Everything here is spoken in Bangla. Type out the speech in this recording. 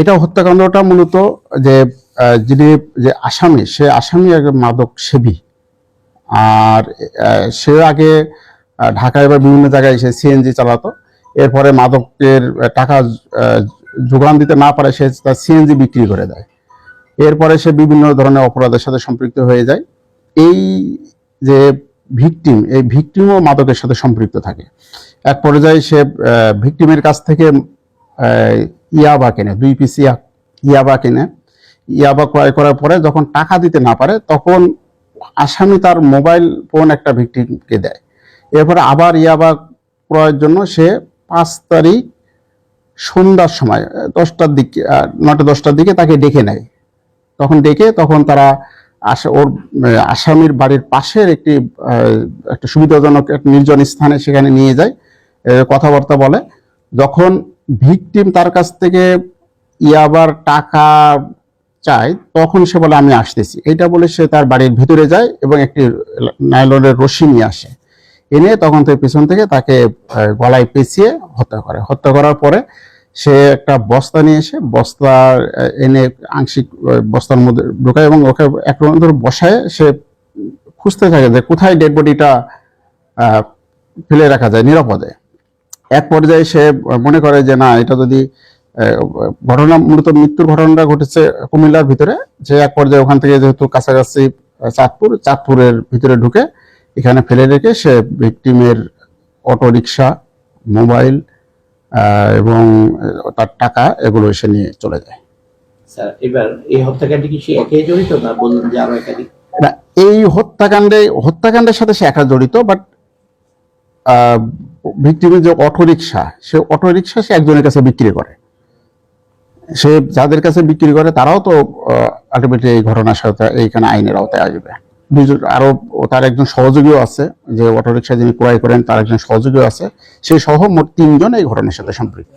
এটা হত্যাকাণ্ডটা মূলত যে যিনি যে আসামি, সে আসামি মাদক সেবী। আর সে আগে ঢাকায় বা বিভিন্ন জায়গায় সে সিএনজি চালাতো। এরপরে মাদকের টাকা যোগান দিতে না পারে, সে তার সিএনজি বিক্রি করে দেয়। এরপরে সে বিভিন্ন ধরনের অপরাধের সাথে সম্পৃক্ত হয়ে যায়। এই যে ভিকটিম, এই ভিকটিমও মাদকের সাথে সম্পৃক্ত থাকে। এক পর্যায়ে সে ভিকটিমের কাছ থেকে ইয়াবা কেনে, দুই পিস ইয়া, ইয়াবা কেনে। ইয়াবা ক্রয় করার পরে যখন টাকা দিতে না পারে, তখন আসামি তার মোবাইল ফোন একটা ভিকটিমকে দেয়। এরপরে আবার ইয়াবা ক্রয়ের জন্য সে পাঁচ তারিখ সন্ধ্যার সময়, দশটার দিকে নটা দশটার দিকে তাকে ডেকে নেয়। তখন ডেকে তখন তারা আসা, ওর আসামির বাড়ির পাশের একটি একটা সুবিধাজনক, একটা নির্জন স্থানে সেখানে নিয়ে যায় কথাবার্তা বলে। যখন ভিকটিম তার কাছ থেকে ইয়াবার টাকা চায়, তখন সে বলে, আমি আসতেছি। এটা বলে সে তার বাড়ির ভিতরে যায় এবং একটি নাইলনের রশি নিয়ে আসে। এনে তখন থেকে পিছন থেকে তাকে গলায় পেঁচিয়ে হত্যা করে। হত্যা করার পরে সে একটা বস্তা নিয়ে এসে, বস্তা এনে আংশিক বস্তার মধ্যে ঢোকায় এবং ওকে এক ধরে বসায়। সে খুঁজতে থাকে যে কোথায় ডেড বডিটা ফেলে রাখা যায় নিরাপদে। এক পর্যায়ে সে মনে করে যে না এটা যদি ঘটনা মূলত মৃত্যুর ঘটনাটা ঘটেছে কুমিল্লার ভিতরে যে এক পর্যায়ে ওখান থেকে যেহেতু কাছাকাছি চাঁদপুর চাঁদপুরের ভিতরে ঢুকে এখানে ফেলে রেখে সে ভিকটিমের অটো রিক্সা মোবাইল এবং তার টাকা এগুলো এসে নিয়ে চলে যায়। স্যার এবার এই হত্যাকাণ্ডে কি সে একাই জড়িত না বললেন যে আরও একাধিক? না এই হত্যাকাণ্ডে হত্যাকাণ্ডের সাথে সে একা জড়িত বাট ভিক্টিমের যে অটো রিক্সা সে অটো রিক্সা সে একজনের কাছে বিক্রি করে। সে যাদের কাছে বিক্রি করে, তারাও তো আলটিমেটলি এই ঘটনার সাথে এইখানে আইনের আওতায় আসবে। দুজন আরও তার একজন সহযোগীও আছে, যে অটো রিক্সা যিনি ক্রয় করেন, তার একজন সহযোগীও আছে। সে সহ মোট তিনজন এই ঘটনার সাথে সম্পৃক্ত।